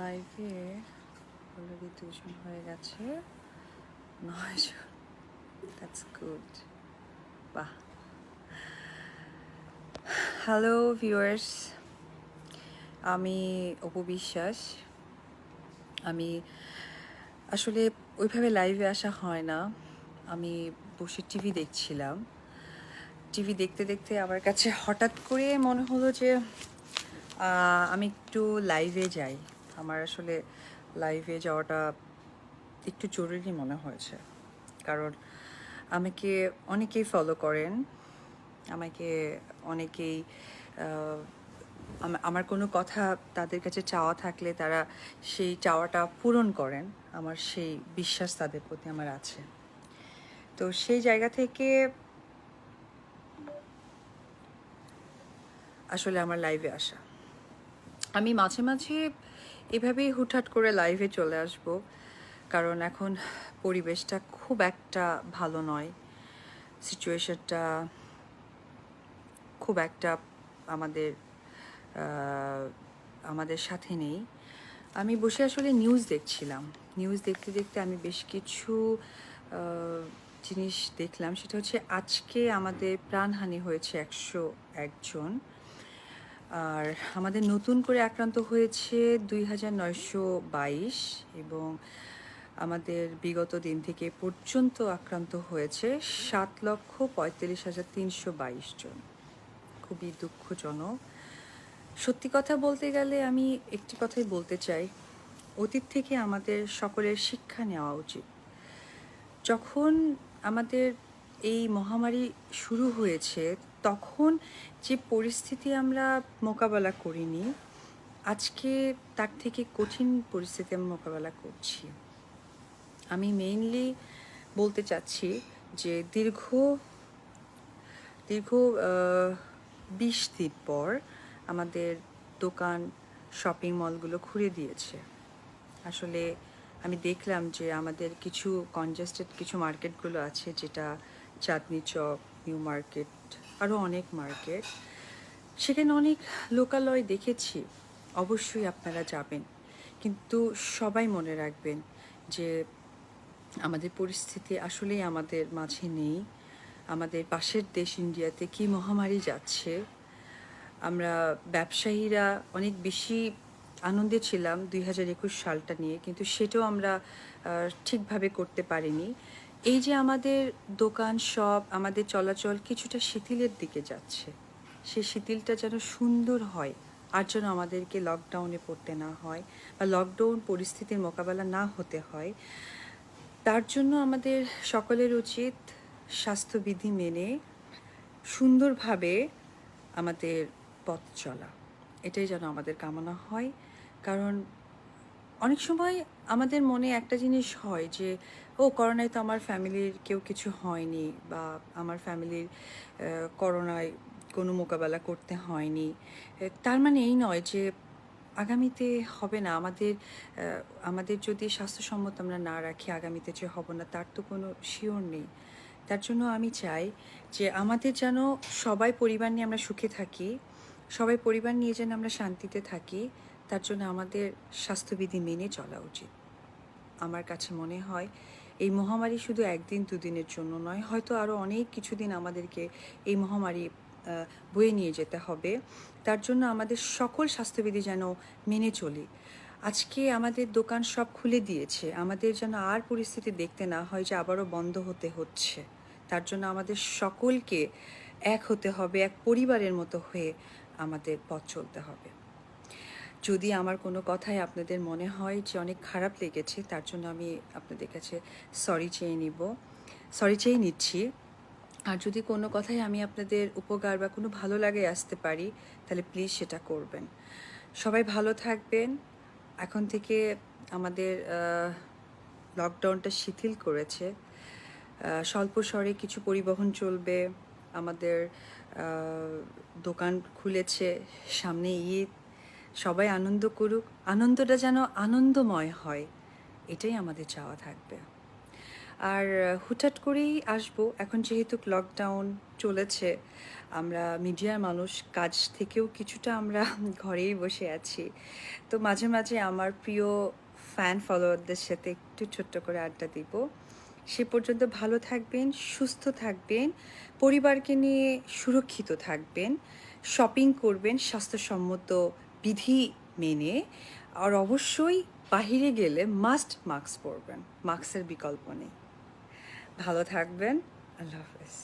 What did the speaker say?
লাইভে অলরেডি দুজন হয়ে গেছে। নয়জন। দ্যাটস গুড বাহ। হ্যালো ভিউয়ার্স আমি অপু বিশ্বাস। আমি আসলে ওইভাবে লাইভে আসা হয় না। আমি বসে টিভি দেখছিলাম। টিভি দেখতে দেখতে আমার কাছে হঠাৎ করে মনে হলো যে আমি একটু লাইভে যাই। আমার আসলে লাইভে যাওয়াটা একটু জরুরি মনে হয়েছে। কারণ আমাকে অনেকেই ফলো করেন, আমাকে অনেকেই আমার কোনো কথা তাদের কাছে চাওয়া থাকলে তারা সেই চাওয়াটা পূরণ করেন। আমার সেই বিশ্বাস তাদের প্রতি আমার আছে। তো সেই জায়গা থেকে আসলে আমার লাইভে আসা। আমি মাঝে মাঝে এভাবেই হুটহাট করে লাইভে চলে আসব। কারণ এখন পরিবেশটা খুব একটা ভালো নয়। সিচুয়েশনটা খুব একটা আমাদের আমাদের সাথে নেই। আমি বসে আসলে নিউজ দেখছিলাম। নিউজ দেখতে দেখতে আমি বেশ কিছু জিনিস দেখলাম। সেটা হচ্ছে আজকে আমাদের প্রাণহানি হয়েছে একশো একজন। আর আমাদের নতুন করে আক্রান্ত হয়েছে দুই হাজার নয়শো বাইশ এবং আমাদের বিগত দিন থেকে পর্যন্ত আক্রান্ত হয়েছে সাত লক্ষ পঁয়তাল্লিশ হাজার তিনশো বাইশ জন। খুবই দুঃখজনক। সত্যি কথা বলতে গেলে আমি একটি কথাই বলতে চাই। অতীত থেকে আমাদের সকলের শিক্ষা নেওয়া উচিত। যখন আমাদের এই মহামারী শুরু হয়েছে তখন যে পরিস্থিতি আমরা মোকাবেলা করিনি, আজকে তার থেকে কঠিন পরিস্থিতি আমি মোকাবেলা করছি। আমি মেইনলি বলতে চাচ্ছি যে দীর্ঘ দীর্ঘ বিশ দিন পর আমাদের দোকান শপিং মলগুলো খুলে দিয়েছে। আসলে আমি দেখলাম যে আমাদের কিছু কনজেস্টেড কিছু মার্কেটগুলো আছে যেটা চাঁদনি চক নিউ মার্কেট আরও অনেক মার্কেট সেখানে অনেক লোকালয় দেখেছি, অবশ্যই আপনারা যাবেন। কিন্তু সবাই মনে রাখবেন যে আমাদের পরিস্থিতি আসলেই আমাদের মাঝে নেই। আমাদের পাশের দেশ ইন্ডিয়াতে কি মহামারী যাচ্ছে? আমরা ব্যবসায়ীরা অনেক বেশি আনন্দে ছিলাম দুই হাজার একুশ সালটা নিয়ে, কিন্তু সেটাও আমরা ঠিকভাবে করতে পারিনি। এই যে আমাদের দোকান সব আমাদের চলাচল কিছুটা শিথিলের দিকে যাচ্ছে। সেই শিথিলটা যেন সুন্দর হয় আর যেন আমাদেরকে লকডাউনে পড়তে না হয় বা লকডাউন পরিস্থিতির মোকাবেলা না হতে হয়, তার জন্য আমাদের সকলের উচিত স্বাস্থ্যবিধি মেনে সুন্দরভাবে আমাদের পথ চলা। এটাই যেন আমাদের কামনা হয়, কারণ অনেক সময় আমাদের মনে একটা জিনিস হয় যে, ও, করোনায় তো আমার ফ্যামিলির কেউ কিছু হয়নি বা আমার ফ্যামিলির করোনায় কোনো মোকাবেলা করতে হয়নি। তার মানে এই নয় যে, আগামীতে হবে না। আমাদের আমাদের যদি স্বাস্থ্যসম্মত আমরা না রাখি, আগামীতে যে হব না, তার তো কোনো শিওর নেই। তার জন্য আমি চাই যে, আমাদের যেন সবাই পরিবার নিয়ে আমরা সুখে থাকি, সবাই পরিবার নিয়ে যেন আমরা শান্তিতে থাকি তার জন্য আমাদের স্বাস্থ্যবিধি মেনে চলা উচিত। আমার কাছে মনে হয়, এই মহামারী শুধু একদিন, দুদিনের জন্য নয়, হয়তো আরও অনেক কিছুদিন আমাদেরকে এই মহামারী বয়ে নিয়ে যেতে হবে। তার জন্য আমাদের সকল স্বাস্থ্যবিধি যেন মেনে চলি। আজকে আমাদের দোকান সব খুলে দিয়েছে। আমাদের যেন আর পরিস্থিতি দেখতে না হয় যে আবারও বন্ধ হতে হচ্ছে। তার জন্য আমাদের সকলকে এক হতে হবে, এক পরিবারের মতো হয়ে আমাদের পথ চলতে হবে। যদি আমার কোনো কথাই আপনাদের মনে হয় যে অনেক খারাপ লেগেছে, তার জন্য আমি আপনাদের কাছে সরি চেয়ে নিব। সরি চেয়ে নিচ্ছি। আর যদি কোনো কথাই আমি আপনাদের উপকার বা কোনো ভালো লাগে আসতে পারি, তাহলে প্লিজ সেটা করবেন। সবাই ভালো থাকবেন। এখন থেকে আমাদের লকডাউনটা শিথিল করেছে। স্বল্প স্বরে কিছু পরিবহন চলবে। আমাদের দোকান খুলেছে। সামনে ঈদ। সবাই আনন্দ করুক, আনন্দটা যেন আনন্দময় হয়, এটাই আমাদের চাওয়া থাকবে। আর, হুটহাট করেই আসব, এখন যেহেতু লকডাউন চলেছে, আমরা মিডিয়ার মানুষ, কাজ থেকেও কিছুটা আমরা ঘরেই বসে আছি। তো মাঝে মাঝে আমার প্রিয় ফ্যান ফলোয়ারদের সাথে একটু ছোট্ট করে আড্ডা দিব। সে পর্যন্ত ভালো থাকবেন, সুস্থ থাকবেন, পরিবারকে নিয়ে সুরক্ষিত থাকবেন শপিং করবেন, স্বাস্থ্যসম্মত বিধি মেনে আর অবশ্যই বাহিরে গেলে মাস্ট মাস্ক পরবেন মাস্কের বিকল্প নেই। ভালো থাকবেন, আল্লাহ হাফেজ।